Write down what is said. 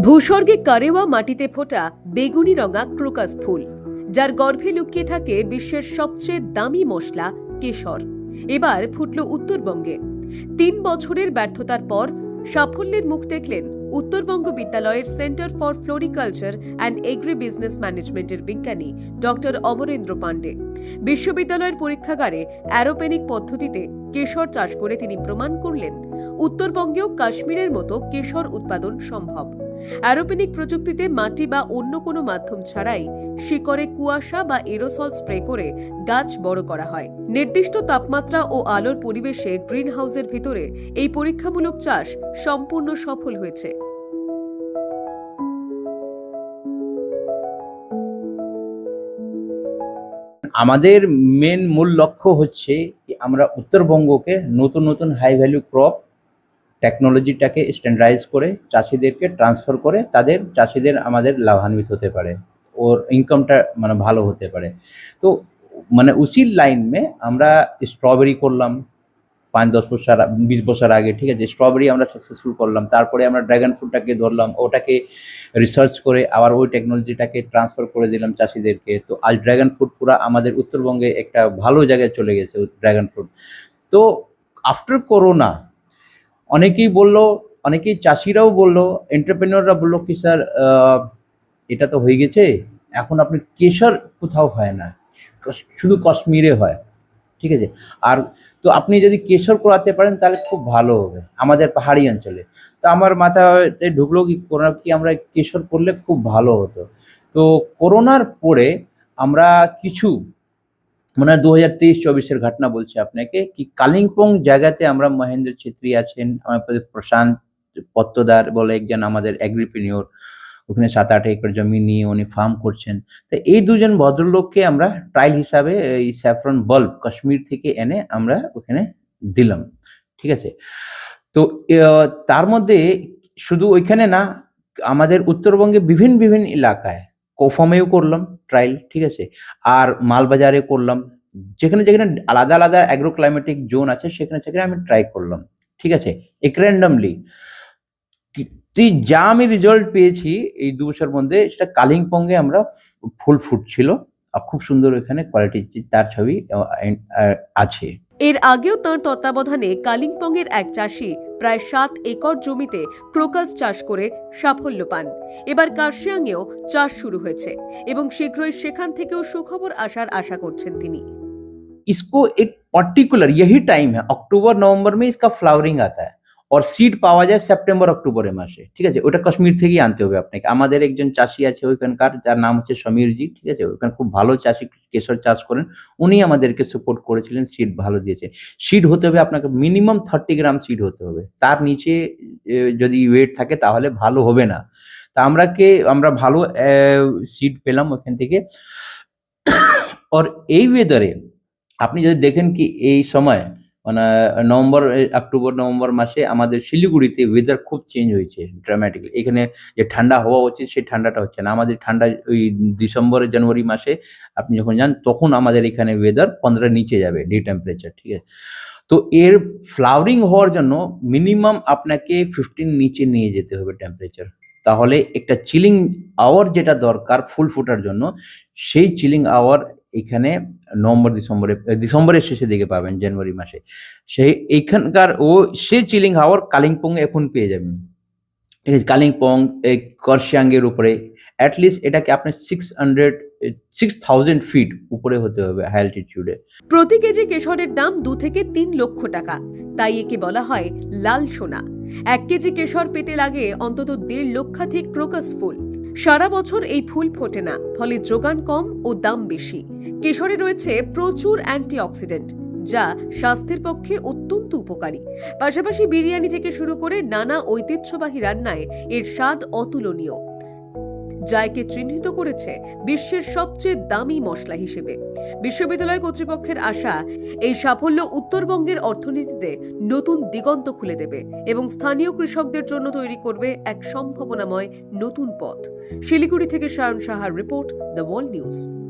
ভূস্বর্গে কারেওয়া মাটিতে ফোটা বেগুনি রঙা ক্রোকাস ফুল, যার গর্ভে লুকিয়ে থাকে বিশ্বের সবচেয়ে দামি মশলা কেশর। এবার ফুটল উত্তরবঙ্গে। তিন বছরের ব্যর্থতার পর সাফল্যের মুখ দেখলেন উত্তরবঙ্গ বিদ্যালয়ের centre for floriculture and agri business ম্যানেজমেন্টের বিজ্ঞানী ডক্টর অমরেন্দ্র পাণ্ডে। বিশ্ববিদ্যালয়ের পরীক্ষাগারে অ্যারোপেনিক পদ্ধতিতে কেশর চাষ করে তিনি প্রমাণ করলেন, উত্তরবঙ্গেও কাশ্মীরের মতো কেশর উৎপাদন সম্ভব। অ্যারোপেনিক প্রযুক্তিতে মাটি বা অন্য কোনো মাধ্যম ছাড়াই শিকড়ে কুয়াশা বা এরোসল স্প্রে করে গাছ বড় করা হয়। নির্দিষ্ট তাপমাত্রা ও আলোর পরিবেশে গ্রিন হাউসের ভিতরে এই পরীক্ষামূলক চাষ সম্পূর্ণ সফল হয়েছে। আমাদের মেন মূল লক্ষ্য হচ্ছে আমরা উত্তরবঙ্গকে নতুন নতুন হাই ভ্যালু ক্রপ টেকনোলজিটাকে স্ট্যান্ডার্ডাইজ করে চাষিদেরকে ট্রান্সফার করে তাদের চাষিদের আমাদের লাভান্বিত হতে পারে। ওর ইনকামটা মানে ভালো হতে পারে। তো মানে উসির লাইন মে আমরা স্ট্রবেরি করলাম পাঁচ, দশ বছর, বিশ বছর আগে, ঠিক আছে? স্ট্রবেরি আমরা সাকসেসফুল করলাম। তারপরে আমরা ড্রাগন ফ্রুটটাকে ধরলাম, ওটাকে রিসার্চ করে আবার ওই টেকনোলজিটাকে ট্রান্সফার করে দিলাম চাষিদেরকে। তো আজ ড্রাগন ফ্রুট পুরো আমাদের উত্তরবঙ্গে একটা ভালো জায়গায় চলে গেছে ড্রাগন ফ্রুট তো আফটার করোনা অনেকেই বলল, অনেকেই চাষিরাও বলল এন্টারপ্রেনিয়ররা বলল কি, স্যার এটা তো হয়ে গেছে, এখন আপনি কেশর কোথাও হয় না শুধু কাশ্মীরে হয়। ঠিক আছে? আর তো আপনি যদি কেশর করাতে পারেন, তাহলে খুব ভালো হবে, আমাদের পাহাড়ি অঞ্চলে। তো আমার মাথায় ঢুকলো কি করোনা কি আমরা কেশর করলে খুব ভালো হতো। তো করোনার পরে আমরা কিছু মানে দু হাজার তেইশ, চব্বিশের ঘটনা বলছি আপনাকে, কি কালিম্পং জায়গাতে আমরা মহেন্দ্র ছেত্রী আছেন, আমাদের প্রশান্ত পত্তদার বলে একজন আমাদের অ্যাগ্রিপিনিয়র ওখানে সাত আট একর জমি নিয়ে উনি ফার্ম করছেন। তো এই দুজন ভদ্রলোককে আমরা ট্রায়াল হিসাবে এই স্যাফরন বাল্ব কাশ্মীর থেকে এনে আমরা ওখানে দিলাম। ঠিক আছে? তো তার মধ্যে শুধু ওইখানে না, আমাদের উত্তরবঙ্গে বিভিন্ন বিভিন্ন এলাকায় কোফামেও করলাম ট্রায়াল ঠিক আছে? আর মালবাজারে করলাম, যেখানে যেখানে আলাদা আলাদা অ্যাগ্রো ক্লাইমেটিক জোন আছে, সেখানে সেখানে আমি ট্রাই করলাম, ঠিক আছে? এক র্যান্ডামলি তুই যা আমি রেজাল্ট পেয়েছি এই দু বছর মধ্যে, সেটা কালিম্পংয়ে আমরা ফুল ফুটছিল আর খুব সুন্দর এখানে কোয়ালিটি তার ছবি আছে। এর আগেও তাঁর তত্ত্বাবধানে কালিম্পংয়ের এক চাষি প্রায় সাত একর জমিতে ক্রোকাস চাষ করে সাফল্য পান এবার কার্শিয়াংয়েও চাষ শুরু হয়েছে এবং শীঘ্রই সেখান থেকেও সুখবর আসার আশা করছেন তিনি इसको एक पर्टिकुलर यही टाइम है अक्टूबर नवंबर में इसका फ्लावरिंग आता है और সিড পাওয়া যায় সেপ্টেম্বর অক্টোবরের মাসে। ঠিক আছে? ওটা কাশ্মীর থেকেই আনতে হবে আপনাকে। আমাদের একজন চাষি আছে ওইখানকার, যার নাম হচ্ছে সমীরজি, ঠিক আছে? ওখানে খুব ভালো চাষি, কেশর চাষ করেন। উনি আমাদেরকে সাপোর্ট করেছিলেন সিড ভালো দিয়েছে। সিড হতে হবে আপনাকে মিনিমাম থার্টি গ্রাম সিড হতে হবে। তার নিচে যদি ওয়েট থাকে তাহলে ভালো হবে না। তা আমরা কে, আমরা ভালো সিড পেলাম ওখান থেকে। আর এই ওয়েদারে আপনি যদি দেখেন কি এই সময় নভেম্বর অক্টোবর, নভেম্বর মাসে আমাদের শিলিগুড়িতে ওয়েদার খুব চেঞ্জ হয়েছে ড্রামাটিক্যালি এখানে যে ঠান্ডা হওয়া উচিত, সেই ঠান্ডাটা হচ্ছে না। আমাদের ঠান্ডা ওই ডিসেম্বর জানুয়ারি মাসে আপনি যখন যান, তখন আমাদের এখানে ওয়েদার পনেরো নিচে যাবে ডে টেম্পারেচার ঠিক আছে? তো এর ফ্লাওয়ারিং হওয়ার জন্য মিনিমাম আপনাকে ফিফটিন নিচে নিয়ে যেতে হবে টেম্পারেচার তাহলে একটা চিলিং আওয়ার যেটা দরকার ফুল ফোটার জন্য, সেই চিলিং আওয়ার এখানে নভেম্বর, ডিসেম্বরে ডিসেম্বরের শেষে দিকে পাবেন জানুয়ারি মাসে। সেই এইখানকার ও সেই চিলিং আওয়ার কালিম্পং এখন পেয়ে যাবেন। ঠিক আছে, কালিম্পং এই করশিয়াঙ্গের উপরে। অ্যাটলিস্ট এটাকে আপনার six hundred six thousand feet উপরে হতে হবে হাই অ্যালটিটিউডে প্রতি কেজি কেশরের দাম দু থেকে তিন লক্ষ টাকা। তাই একে বলা হয় লাল সোনা। এক কেজি কেশর পেতে লাগে অন্তত দেড় লক্ষাধিক ক্রোকাস ফুল। সারা বছর এই ফুল ফোটে না, ফলে যোগান কম ও দাম বেশি। কেশরে রয়েছে প্রচুর অ্যান্টিঅক্সিডেন্ট, যা স্বাস্থ্যের পক্ষে অত্যন্ত উপকারী। পাশাপাশি বিরিয়ানি থেকে শুরু করে নানা ঐতিহ্যবাহী রান্নায় এর স্বাদ অতুলনীয়। একে চিহ্নিত করেছে বিশ্বের সবচেয়ে দামি মশলা হিসেবে। বিশ্ববিদ্যালয় কর্তৃপক্ষের আশা, এই সাফল্য উত্তরবঙ্গের অর্থনীতিতে নতুন দিগন্ত খুলে দেবে এবং স্থানীয় কৃষকদের জন্য তৈরি করবে এক সম্ভাবনাময় নতুন পথ। শিলিগুড়ি থেকে সায়ন সাহার রিপোর্ট, দ্য ওয়ার্ল্ড নিউজ।